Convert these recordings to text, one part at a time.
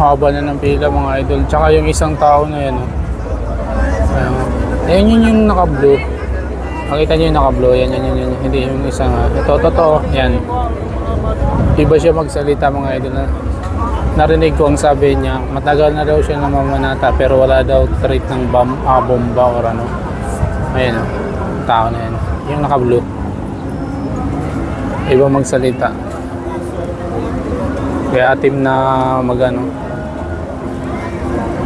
Haba na ng pila mga idol. Tsaka yung isang tao na yan. Oh. Ayan, oh. Ayan yun yung naka-blue. Makita nyo yung naka-blue. Yan, yan, yan, yan. Hindi yung isang... ah, Ito, totoo. Yan. Iba siya magsalita mga idol na narinig ko ang sabi niya, matagal na daw siya namamanata pero wala daw trait ng bam, ah, bomba or ano. Ayan o, tao na yan. Yung naka-blue. Iba magsalita. Kaya atim na magano.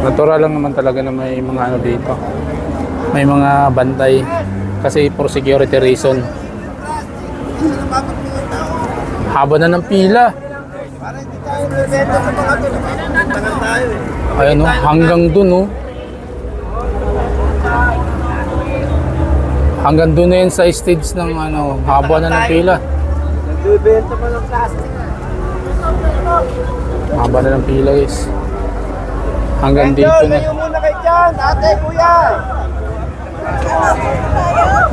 Natural lang naman talaga na may mga ano dito. May mga bantay. Kasi for security reason. Haba na ng pila. Ayan o, hanggang dun o. Hanggang dun na yun sa stage ng ano, haba na ng pila. Nagbibenta pa ng plastic. Haba na ng pila guys. Hanggang dito na. Layo muna kay Jan. Ate, kuya.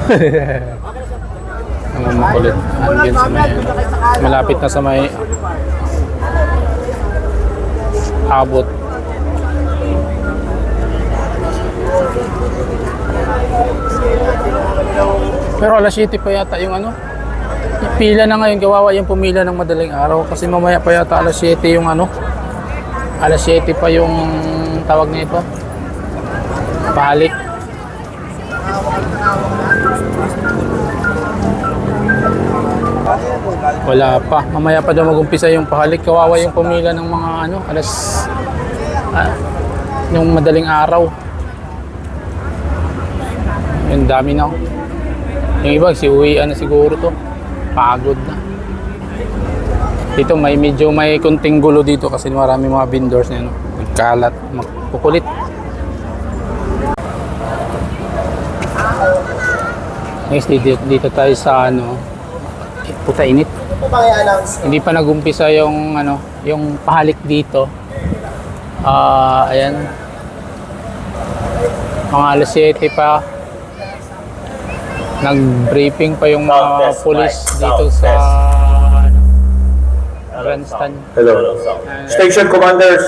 Ang makulit. Andyan sa may, malapit na sa may abot. Pero alas 7 pa yata yung ano. Pila na ngayon, kawawa yung pumila ng madaling araw kasi mamaya pa yata alas 7 yung ano. Alas 7 pa yung tawag nito. Palik. Wala pa. Mamaya pa daw mag-umpisa yung pahalik. Kawawa yung pumila ng mga ano, alas... Ah, yung madaling araw. Yung dami na. oh. Yung iba, si uwian na siguro to. Pagod na. Dito may medyo may kunting gulo dito kasi marami mga vendors na ano, nagkalat, magkukulit. Next, dito, dito tayo sa ano, eh, puta init. Hindi pa nagumpisa yung ano, yung pahalik dito. Ah, ayan. Mga alas 7 pa. Nag-briefing pa yung mga pulis dito sa grandstand. Hello. Ah, Station commanders,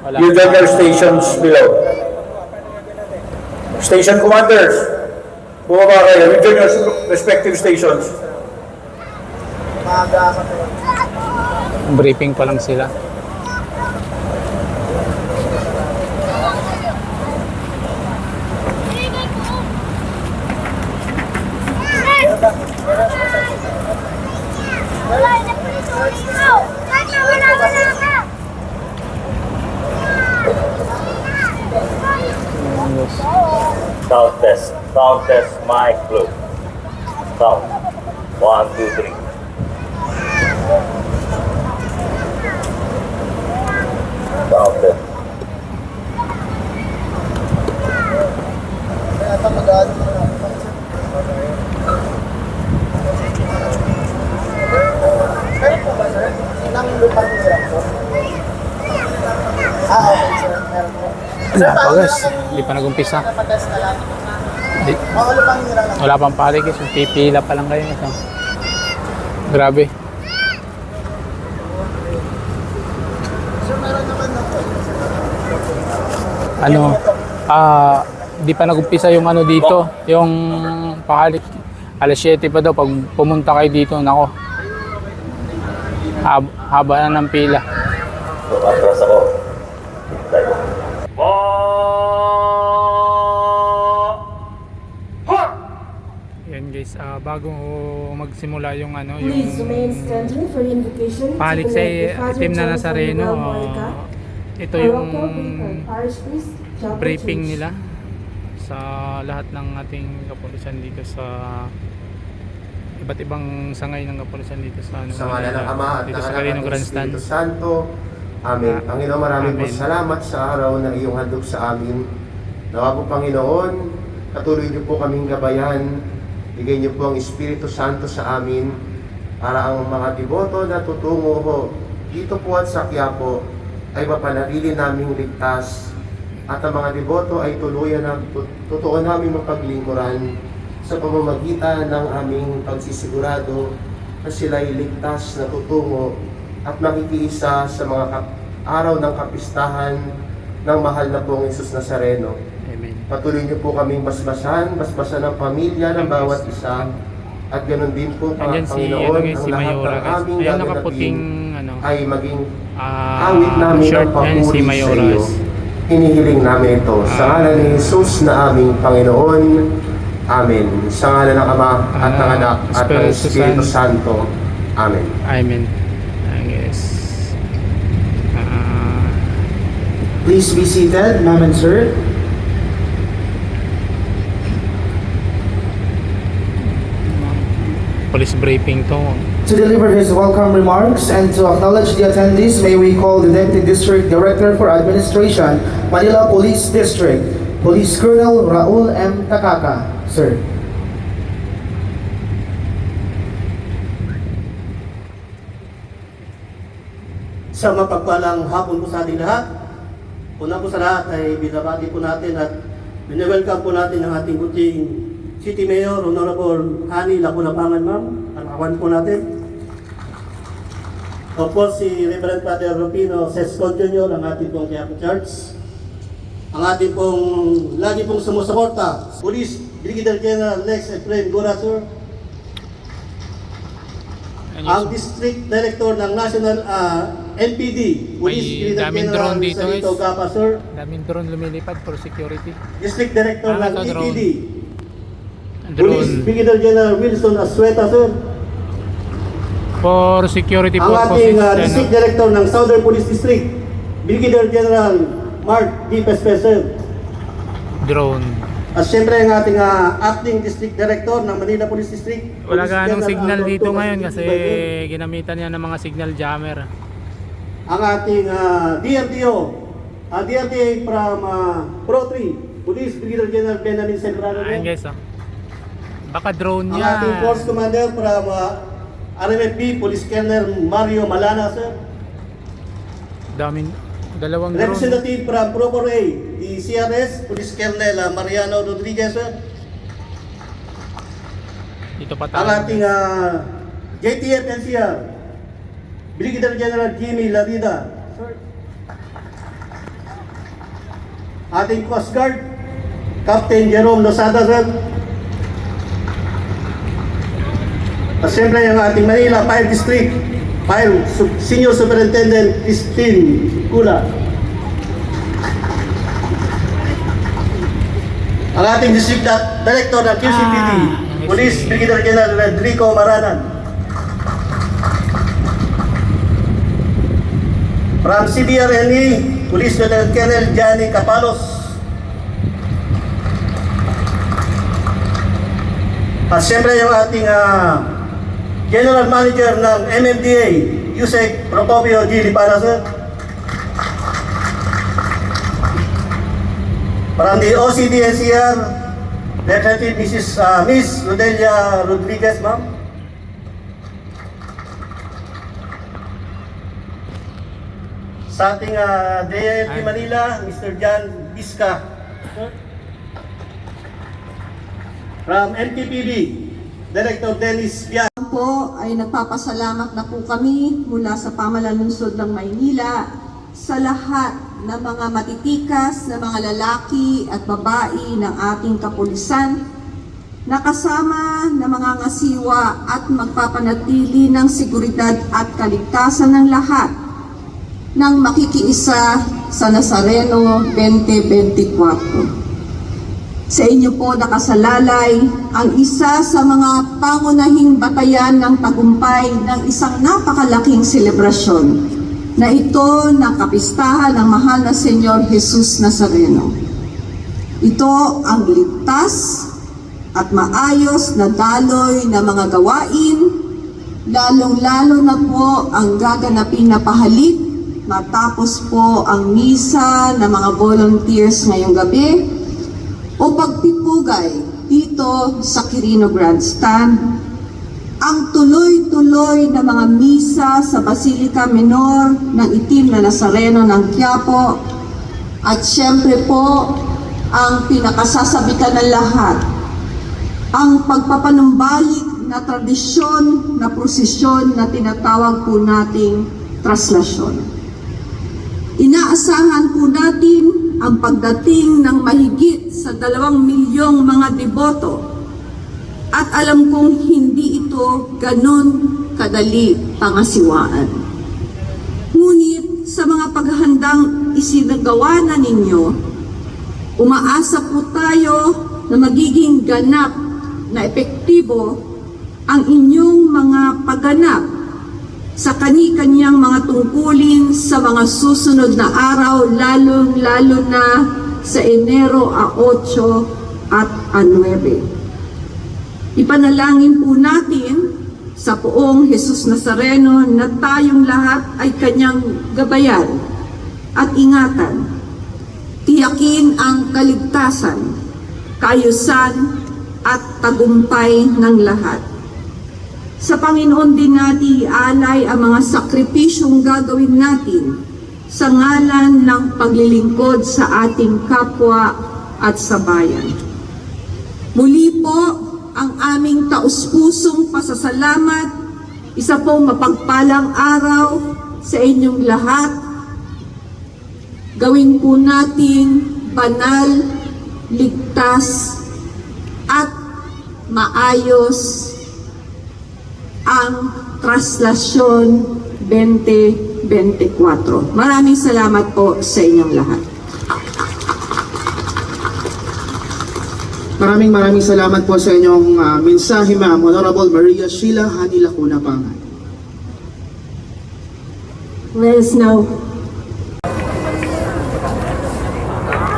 wala you join your stations below. Station commanders, bumaba kayo. You join your respective stations. Briefing pa lang sila. Wala na pulis ulit Kanya, wala, wala ka! Sound test. Mic blue. Sound. One, two, three. Na. Meron po ba, sir? Ilang lupang hirap po? Ah, okay, sir. Meron po. Wala pa guys, hindi pa nagumpisa. Napatest na lang. Di, Mga lupang hirap lang. wala pang pahalik guys, pipila pa lang kayo. Ito. Grabe. Sir, meron naman na po. ano, ah, di pa nagumpisa yung ano dito, yung pahalik. Alas 7 pa daw pag pumunta kayo dito, nako. Hab haba na ng pila. So, atras ako. Guys, ah, bago magsimula yung ano, Please yung pahalik sa Team na Nazareno. Samuel ah, ito yung briefing nila sa lahat ng ating kapulisan dito sa iba't ibang sangay ng kapulisan dito sa ano, Sa ngala ng Ama at dito ng sa ng Grandstand. Santo. Amen. Ah, Panginoon, maraming po Amen. salamat sa araw na iyong handog sa amin. Nawa po, Panginoon, patuloy niyo po kaming gabayan. Bigay niyo po ang Espiritu Santo sa amin para ang mga deboto na tutungo ho dito po at sa Quiapo ay mapanatili naming ligtas at ang mga deboto ay tuluyan na totoo namin mapaglingkuran sa pamamagitan ng aming pagsisigurado na sila ay ligtas na tutungo at makikiisa sa mga araw ng kapistahan ng mahal na pong Isus Nazareno. Amen. Patuloy niyo po kaming basbasan, basbasan ng pamilya ng bawat isa. At ganoon din po, Pang- Andyan si, Panginoon, ano ang si lahat Mayora ng aming Ayun, nakaputing, ano, ay maging ah, awit namin ng yan si papuri sa Mayora. iyo. Hinihiling namin ito sa Ah. ngalan ni Jesus na aming Panginoon. Amen. Sa ngalan ng Ama at ng Ah, Anak at ng Espiritu Santo. Amen. Amen. Please be seated, ma'am and sir. Police briefing to. To deliver his welcome remarks and to acknowledge the attendees, may we call the Deputy District Director for Administration, Manila Police District, Police Colonel Raul M. Takaka. Sir. Sa mapagpalang hapon po sa ating lahat, una po sa lahat ay binabati po natin at binewelcome po natin ang ating buting City Mayor, Honorable Hani Lacunapangan, ma'am. Ang po natin. Opo si Reverend Father Rufino Sescon Jr., ang ating pong Quiapo Church. Ang ating pong lagi pong sumusuporta, Police Brigadier General Lex Efrain. Ayun, Ang District Director ng National ah, NPD, Police May Brigadier daming General drone dito, guys. Gapa, sir. daming drone lumilipad for security. District Director Ah, ng. EPD, Police Brigadier General Wilson Asueta, sir. for security Ang purposes. ating ah, ano, District Director ng Southern Police District, Brigadier General Mark D. Pespe, sir. drone. At siyempre ang ating ah, Acting District Director ng Manila Police District. Wala Police ganong General signal dito ngayon Castillo kasi ginamitan niya ng mga signal jammer. ang ating ah, DRDO, ang DRDA from ah, Pro 3, Police Brigadier General Benjamin Sembrano. Ayun guys, oh. Baka drone Ang ating Force Commander from ah, RMFB, Police Colonel Mario Malana, sir. Daming, dalawang drone. Representative from Pro 4A, the CRS, Police Colonel ah, Mariano Rodriguez, sir. Dito pa Ang tayo. ating ah, JTF NCR, Brigadier General Jimmy Lavida, sir. Ating Coast Guard, Captain Jerome Losada, sir. Siyempre ang ating Manila Fire District, Fire Senior Superintendent Christine Kula. Ang ating District Di- Director ng QCPD, Ah, Police Brigadier General Rodrigo Maranan. From CBRNE, Police Lieutenant Colonel Johnny Capalos. At siyempre yung ating ah, General Manager ng MMDA, Yusek Procopio G. Lipana, sir. From the OCD NCR, Representative Mrs. ah, Miss Rodelia Rodriguez, ma'am. Sa ating uh, DILT Manila, Mr. John Vizca. From MTPB, Director Dennis Po ay nagpapasalamat na po kami mula sa pamalanunsod ng Maynila sa lahat ng mga matitikas na mga lalaki at babae ng ating kapulisan na kasama ng mga ngasiwa at magpapanatili ng seguridad at kaligtasan ng lahat ng makikiisa sa Nazareno 2024. Sa inyo po nakasalalay ang isa sa mga pangunahing batayan ng tagumpay ng isang napakalaking selebrasyon na ito ng kapistahan ng mahal na Senyor Jesus Nazareno. Ito ang ligtas at maayos na daloy ng mga gawain, lalong-lalo na po ang gaganapin na pahalik matapos po ang misa ng mga volunteers ngayong gabi o pagpipugay dito sa Quirino Grandstand, ang tuloy-tuloy na mga misa sa Basilica Minor ng Itim na Nazareno ng Quiapo at siyempre po ang pinakasasabitan ng lahat, ang pagpapanumbalik na tradisyon na prosesyon na tinatawag po nating traslasyon. Inaasahan po natin ang pagdating ng mahigit dalawang milyong mga deboto at alam kong hindi ito ganon kadali pangasiwaan. Ngunit sa mga paghahandang isinagawa na ninyo, umaasa po tayo na magiging ganap na epektibo ang inyong mga pagganap sa kani-kanyang mga tungkulin sa mga susunod na araw, lalong-lalo na sa Enero a 8 at a 9. Ipanalangin po natin sa poong Jesus Nazareno na tayong lahat ay kanyang gabayan at ingatan. Tiyakin ang kaligtasan, kayusan at tagumpay ng lahat. Sa Panginoon din natin alay ang mga sakripisyong gagawin natin sa ngalan ng paglilingkod sa ating kapwa at sa bayan. Muli po ang aming taus-pusong pasasalamat, isa pong mapagpalang araw sa inyong lahat. Gawin po natin banal, ligtas, at maayos ang traslasyon 2024. Maraming salamat po sa inyong lahat. Maraming maraming salamat po sa inyong ah, mensahe, ma'am. Honorable Maria Sheila Hani Lacuna Pangan. Let us now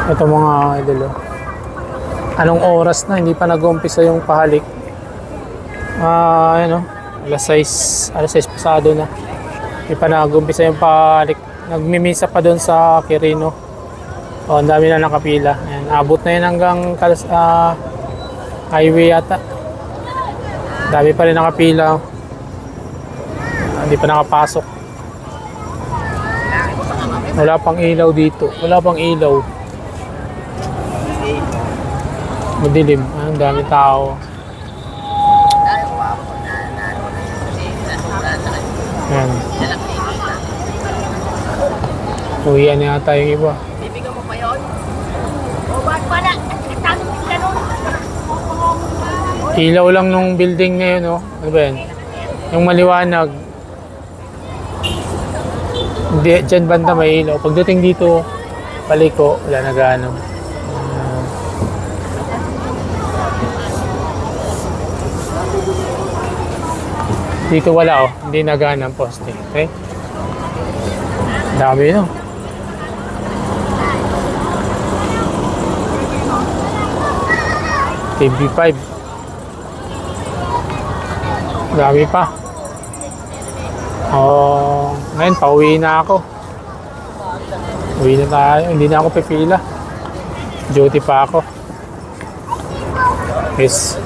Ito mga idol. oh. Anong oras na hindi pa nag-umpisa yung pahalik? Ah, uh, ano? Alas 6, alas 6 pasado na. Hindi pa yung pahalik. Nagmimisa pa doon sa Quirino. Oh, ang dami na nakapila. Ayan, abot na yun hanggang kalas, ah, highway yata. Dami pa rin nakapila. oh. Ah, Hindi pa nakapasok. Wala pang ilaw dito. Wala pang ilaw. Madilim. Ah, Ang dami tao. Ayan. Uwian na yata yung iba. O, bakit pa na? Tanong sila nun. Ilaw lang nung building na yun, oh. Ano ba yan? Yung maliwanag. Hindi, dyan banda may ilaw. Pagdating dito, paliko, wala na gaano. Dito wala, oh. Hindi nagana ang poste. Okay? Dami, no? TV5. Dami pa. Oh, ngayon pauwi na ako. Uwi na tayo. Hindi na ako pipila. Duty pa ako. Yes.